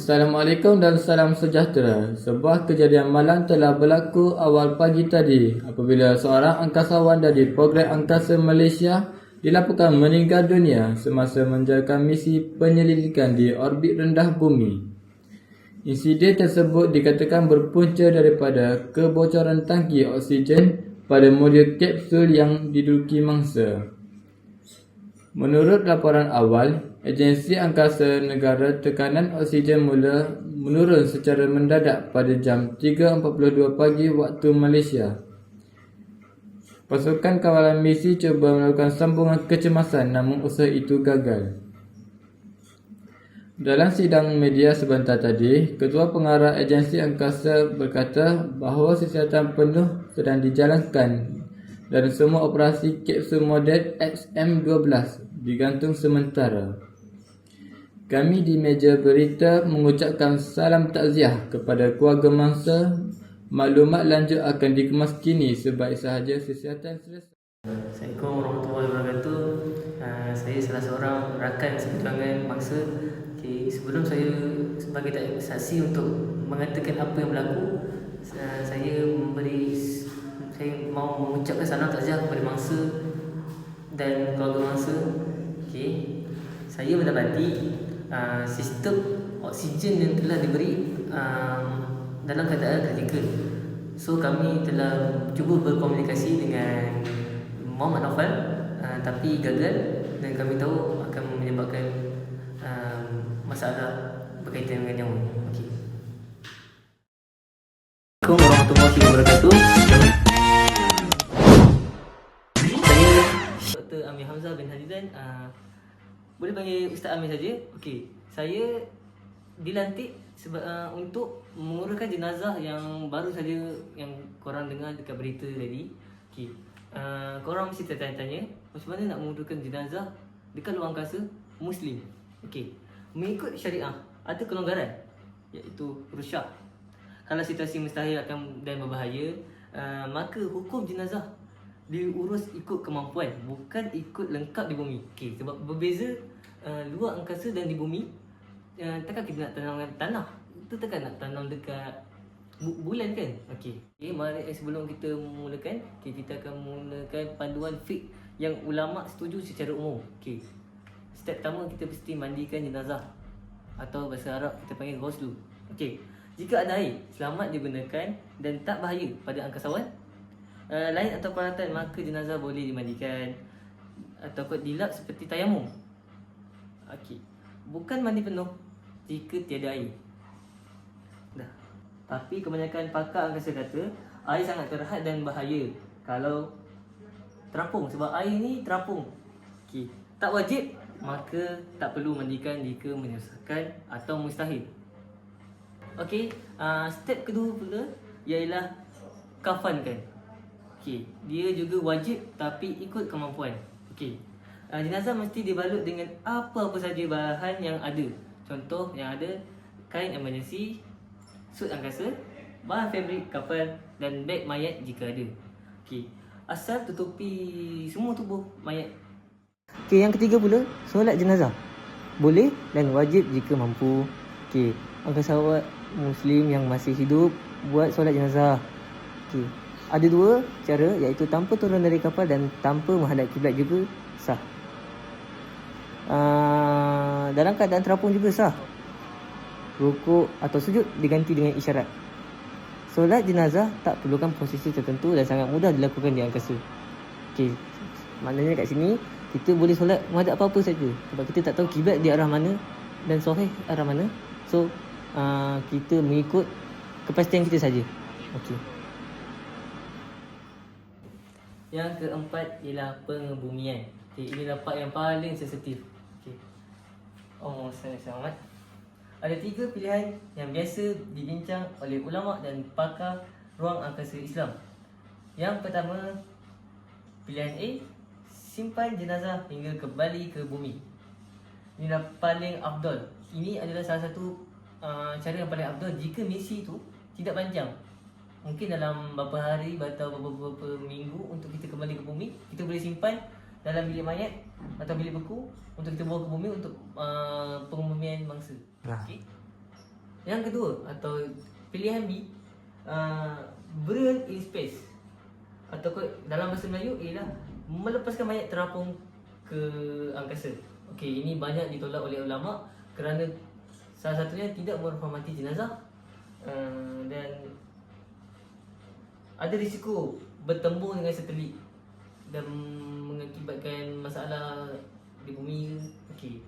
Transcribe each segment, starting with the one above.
Assalamualaikum dan salam sejahtera. Sebuah kejadian malang telah berlaku awal pagi tadi apabila seorang angkasawan dari program angkasa Malaysia dilaporkan meninggal dunia semasa menjalankan misi penyelidikan di orbit rendah bumi. Insiden tersebut dikatakan berpunca daripada kebocoran tangki oksigen pada modul kapsul yang diduduki mangsa. Menurut laporan awal, agensi angkasa negara tekanan oksigen mula menurun secara mendadak pada jam 3.42 pagi waktu Malaysia. Pasukan kawalan misi cuba melakukan sambungan kecemasan namun usaha itu gagal. Dalam sidang media sebentar tadi, Ketua Pengarah Agensi Angkasa berkata bahawa siasatan penuh sedang dijalankan dan semua operasi kapsul model XM-12 digantung sementara. Kami di meja berita mengucapkan salam takziah kepada keluarga mangsa. Maklumat lanjut akan dikemas kini sebaik sahaja siasatan selesai. Assalamualaikum warahmatullahi wabarakatuh. Uh, saya salah seorang rakan seperjuangan bangsa. Okay, sebelum saya sebagai saksi untuk mengatakan apa yang berlaku, uh, saya memberi saya mau mengucapkan salam takziah kepada mangsa dan keluarga mangsa. Okay. Saya mendapati uh, sistem oksigen yang telah diberi um, dalam keadaan kritikal. So kami telah cuba berkomunikasi dengan Muhammad Naufal uh, tapi gagal dan kami tahu akan menyebabkan um, masalah berkaitan dengan nyawa. Okey. Boleh panggil Ustaz Amir saja. Okey. Saya dilantik sebab uh, untuk menguruskan jenazah yang baru saja yang korang dengar dekat berita tadi. Okey. Uh, korang mesti tertanya-tanya macam mana nak menguruskan jenazah dekat luar angkasa Muslim. Okey. Mengikut syariah ada kelonggaran iaitu rusyak. Kalau situasi mustahil akan dan berbahaya, uh, maka hukum jenazah diurus ikut kemampuan bukan ikut lengkap di bumi. Okey, sebab berbeza uh, luar angkasa dan di bumi. Uh, takkan kita nak tanam tanah. Itu takkan nak tanam dekat bu- bulan kan? Okey. Okay, mari eh, sebelum kita mulakan, okay, kita akan mulakan panduan fik yang ulama setuju secara umum. Okey. Step pertama kita mesti mandikan jenazah atau bahasa Arab kita panggil ghuslu. Okey. Jika ada air, selamat digunakan dan tak bahaya pada angkasawan uh, lain atau peralatan maka jenazah boleh dimandikan atau kot dilap seperti tayamum. Okey. Bukan mandi penuh jika tiada air. Dah. Tapi kebanyakan pakar angkasa kata air sangat terhad dan bahaya kalau terapung sebab air ni terapung. Okey. Tak wajib maka tak perlu mandikan jika menyusahkan atau mustahil. Okey, uh, step kedua pula ialah kafankan. Okey, dia juga wajib tapi ikut kemampuan. Okey. Uh, jenazah mesti dibalut dengan apa-apa saja bahan yang ada. Contoh yang ada kain emergency, suit angkasa, bahan fabrik kapal dan beg mayat jika ada. Okey. Asal tutupi semua tubuh mayat. Okey, yang ketiga pula solat jenazah. Boleh dan wajib jika mampu. Okey, angkasawan muslim yang masih hidup buat solat jenazah. Okey. Ada dua cara iaitu tanpa turun dari kapal dan tanpa menghadap kiblat juga sah. Uh, dalam keadaan terapung juga sah. Rukuk atau sujud diganti dengan isyarat. Solat jenazah tak perlukan posisi tertentu dan sangat mudah dilakukan di angkasa. Okey. Maknanya kat sini kita boleh solat menghadap apa-apa saja sebab kita tak tahu kiblat di arah mana dan sahih arah mana so uh, kita mengikut kepastian kita saja okey yang keempat ialah pengebumian okay, ini part yang paling sensitif okey oh selamat ada tiga pilihan yang biasa dibincang oleh ulama dan pakar ruang angkasa Islam yang pertama pilihan A simpan jenazah hingga kembali ke bumi. Inilah paling afdal. Ini adalah salah satu uh, cara yang paling afdal jika misi itu tidak panjang. Mungkin dalam beberapa hari atau beberapa, minggu untuk kita kembali ke bumi, kita boleh simpan dalam bilik mayat atau bilik beku untuk kita bawa ke bumi untuk uh, pengebumian mangsa. Okey. Yang kedua atau pilihan B uh, burial in space atau dalam bahasa Melayu ialah melepaskan mayat terapung ke angkasa. Okey, ini banyak ditolak oleh ulama kerana salah satunya tidak menghormati jenazah uh, dan ada risiko bertembung dengan satelit dan mengakibatkan masalah di bumi. Okey.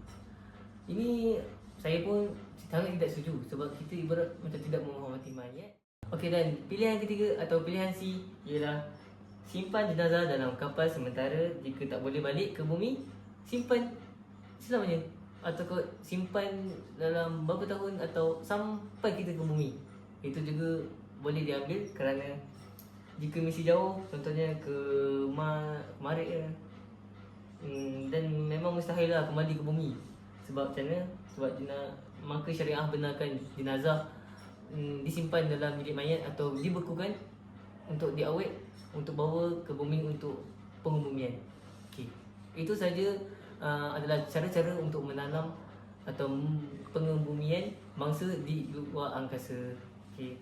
Ini saya pun sangat tidak setuju sebab kita ibarat macam tidak menghormati mayat. Okey dan pilihan ketiga atau pilihan C ialah simpan jenazah dalam kapal sementara jika tak boleh balik ke bumi simpan selamanya atau kau simpan dalam beberapa tahun atau sampai kita ke bumi itu juga boleh diambil kerana jika misi jauh contohnya ke Ma Marik ke hmm, dan memang mustahil lah kembali ke bumi sebab macam mana sebab jena, maka syariah benarkan jenazah hmm, disimpan dalam bilik mayat atau dibekukan untuk diawet untuk bawa ke bumi untuk pengebumian. Okey. Itu saja uh, adalah cara-cara untuk menanam atau pengebumian mangsa di luar angkasa. Okey.